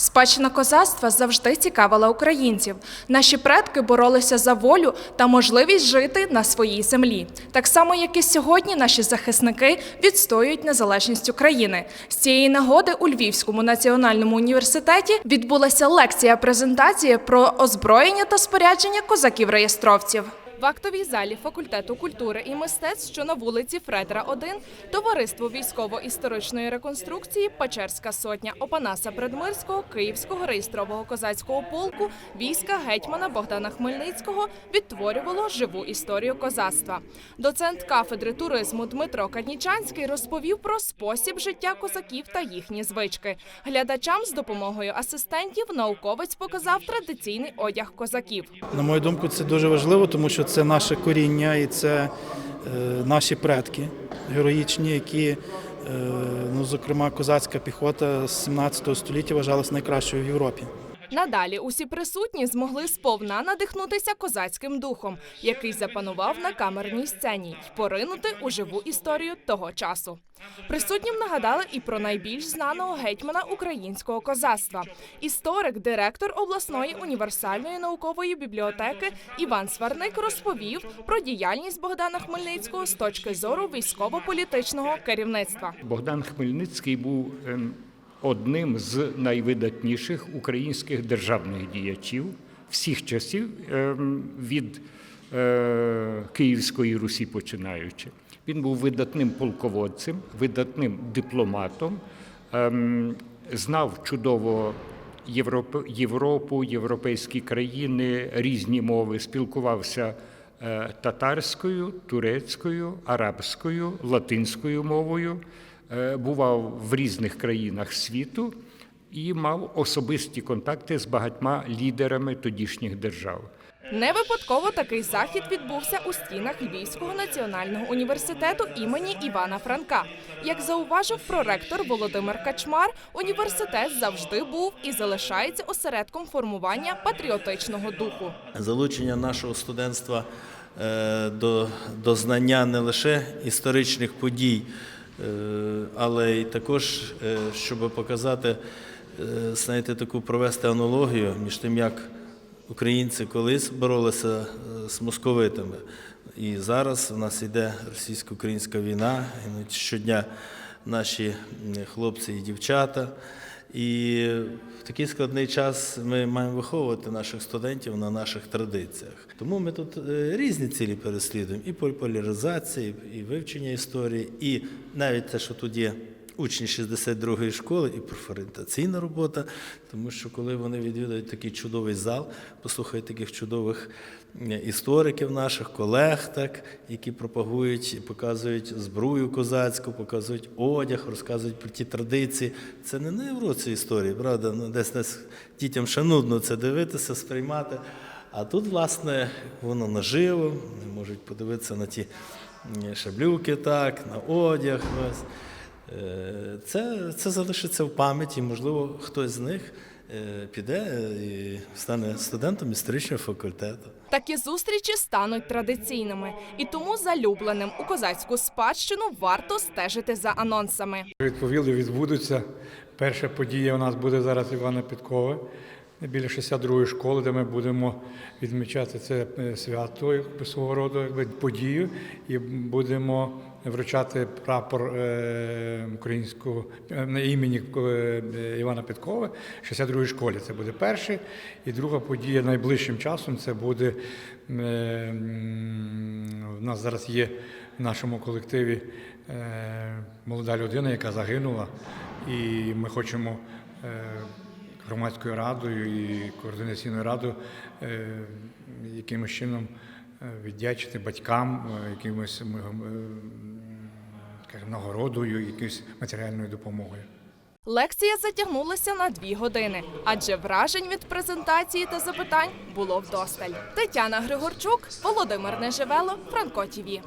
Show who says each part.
Speaker 1: Спадщина козацтва завжди цікавила українців. Наші предки боролися за волю та можливість жити на своїй землі. Так само, як і сьогодні, наші захисники відстоюють незалежність України. З цієї нагоди у Львівському національному університеті відбулася лекція презентації про озброєння та спорядження козаків-реєстровців. В актовій залі факультету культури і мистецтв, що на вулиці Фредера 1, товариство військово-історичної реконструкції Печерська сотня Опанаса Предмирського Київського реєстрового козацького полку війська гетьмана Богдана Хмельницького відтворювало живу історію козацтва. Доцент кафедри туризму Дмитро Каднічанський розповів про спосіб життя козаків та їхні звички. Глядачам з допомогою асистентів науковець показав традиційний одяг козаків.
Speaker 2: На мою думку, це дуже важливо, тому що це наше коріння і це е, наші предки героїчні, які, е, ну, зокрема, козацька піхота з 17 століття вважалась найкращою в Європі.
Speaker 1: Надалі усі присутні змогли сповна надихнутися козацьким духом, який запанував на камерній сцені, й поринути у живу історію того часу. Присутнім нагадали і про найбільш знаного гетьмана українського козацтва. Історик, директор обласної універсальної наукової бібліотеки Іван Сварник розповів про діяльність Богдана Хмельницького з точки зору військово-політичного керівництва.
Speaker 3: Богдан Хмельницький був ем, одним з найвидатніших українських державних діячів всіх часів ем, від е, Київської Русі починаючи. Він був видатним полководцем, видатним дипломатом, ем, знав чудово Європу, європейські країни, різні мови, спілкувався е, татарською, турецькою, арабською, латинською мовою, бував в різних країнах світу і мав особисті контакти з багатьма лідерами тодішніх держав.
Speaker 1: Не випадково такий захід відбувся у стінах Львівського національного університету імені Івана Франка. Як зауважив проректор Володимир Качмар, університет завжди був і залишається осередком формування патріотичного духу.
Speaker 4: залучення нашого студентства е, до, до знання не лише історичних подій, е, але й також, е, щоб показати, е, знаєте, таку провести аналогію між тим, як українці колись боролися е, з московитами. І зараз у нас йде російсько-українська війна, і щодня наші хлопці і дівчата. І в такий складний час ми маємо виховувати наших студентів на наших традиціях. Тому ми тут е, різні цілі переслідуємо: і популяризація, і вивчення історії, і навіть те, що тут є учні 62-ї школи, і профорієнтаційна робота, тому що коли вони відвідують такий чудовий зал, послухають таких чудових е, істориків наших, колег, так, які пропагують і показують зброю козацьку, показують одяг, розказують про ті традиції. Це не на уроці історії, правда? Ну, десь десь дітям ще нудно це дивитися, сприймати. А тут, власне, воно наживо, вони можуть подивитися на ті шаблюки, так, на одяг. Ось. Е, Це, це залишиться в пам'яті, можливо, хтось з них е, піде е, і стане студентом історичного факультету.
Speaker 1: Такі зустрічі стануть традиційними, і тому залюбленим у козацьку спадщину варто стежити за анонсами.
Speaker 5: Відповіли, відбудуться. Перша подія у нас буде зараз Івана Підкова біля 62-ї школи, де ми будемо відмічати це е, свято свого роду якби, подію, і будемо вручати прапор е, українського е, на імені Івана Підкова в 62-й школі. Це буде перше. І друга подія найближчим часом це буде у нас зараз є в нашому колективі молода людина, яка загинула, і ми хочемо громадською радою і координаційною радою е, якимось чином е, віддячити батькам, е, якимось скажімо, нагородою, якоюсь матеріальною допомогою.
Speaker 1: Лекція затягнулася на дві години, адже вражень від презентації та запитань було вдосталь. Тетяна Григорчук, Володимир Нежевело, Франко ТІВІ.